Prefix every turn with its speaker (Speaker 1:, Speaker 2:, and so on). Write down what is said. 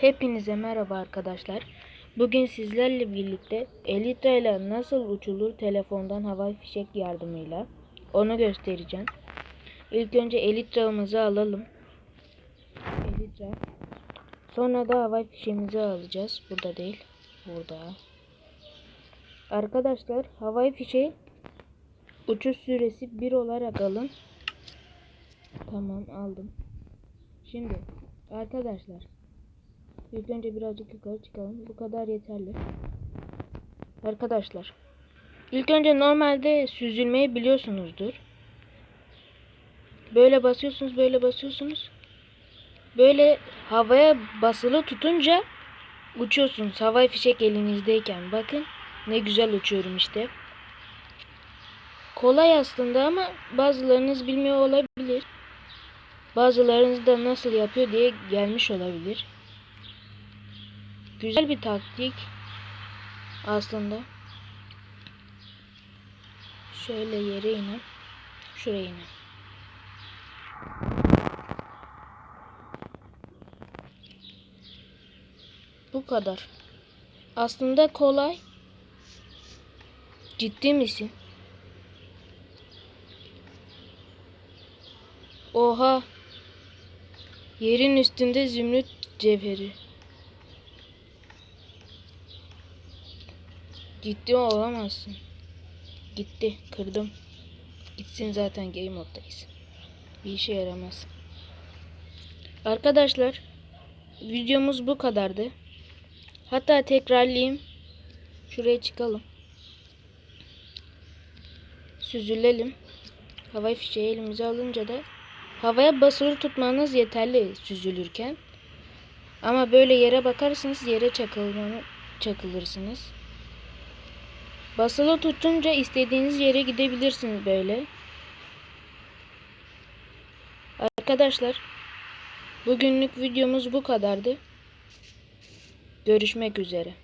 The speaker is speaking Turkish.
Speaker 1: Hepinize merhaba arkadaşlar. Bugün sizlerle birlikte Elytra ile nasıl uçulur telefondan havai fişek yardımıyla onu göstereceğim. İlk önce Elytra'mızı alalım. Elytra. Sonra da havai fişeğimizi alacağız. Burada değil. Burada. Arkadaşlar havai fişeği uçuş süresi 1 olarak alın. Tamam aldım. Şimdi arkadaşlar İlk önce birazcık yukarı çıkalım. Bu kadar yeterli. Arkadaşlar. İlk önce normalde süzülmeyi biliyorsunuzdur. Böyle basıyorsunuz, böyle basıyorsunuz. Böyle havaya basılı tutunca uçuyorsunuz. Havai fişek elinizdeyken. Bakın ne güzel uçuyorum işte. Kolay aslında ama bazılarınız bilmiyor olabilir. Bazılarınız da nasıl yapıyor diye gelmiş olabilir. Güzel bir taktik aslında. Şöyle yere inin. Şuraya inin. Bu kadar. Aslında kolay. Ciddi misin? Oha. Yerin üstünde zümrüt cevheri. Ciddi olamazsın. Gitti. Kırdım. Gitsin zaten game moddayız. Bir işe yaramaz. Arkadaşlar videomuz bu kadardı. Hatta tekrarlayayım. Şuraya çıkalım. Süzülelim. Havai fişeği elimize alınca da havaya basılı tutmanız yeterli süzülürken. Ama böyle yere bakarsanız yere çakılmanı çakılırsınız. Basılı tutunca istediğiniz yere gidebilirsiniz böyle. Arkadaşlar bugünlük videomuz bu kadardı. Görüşmek üzere.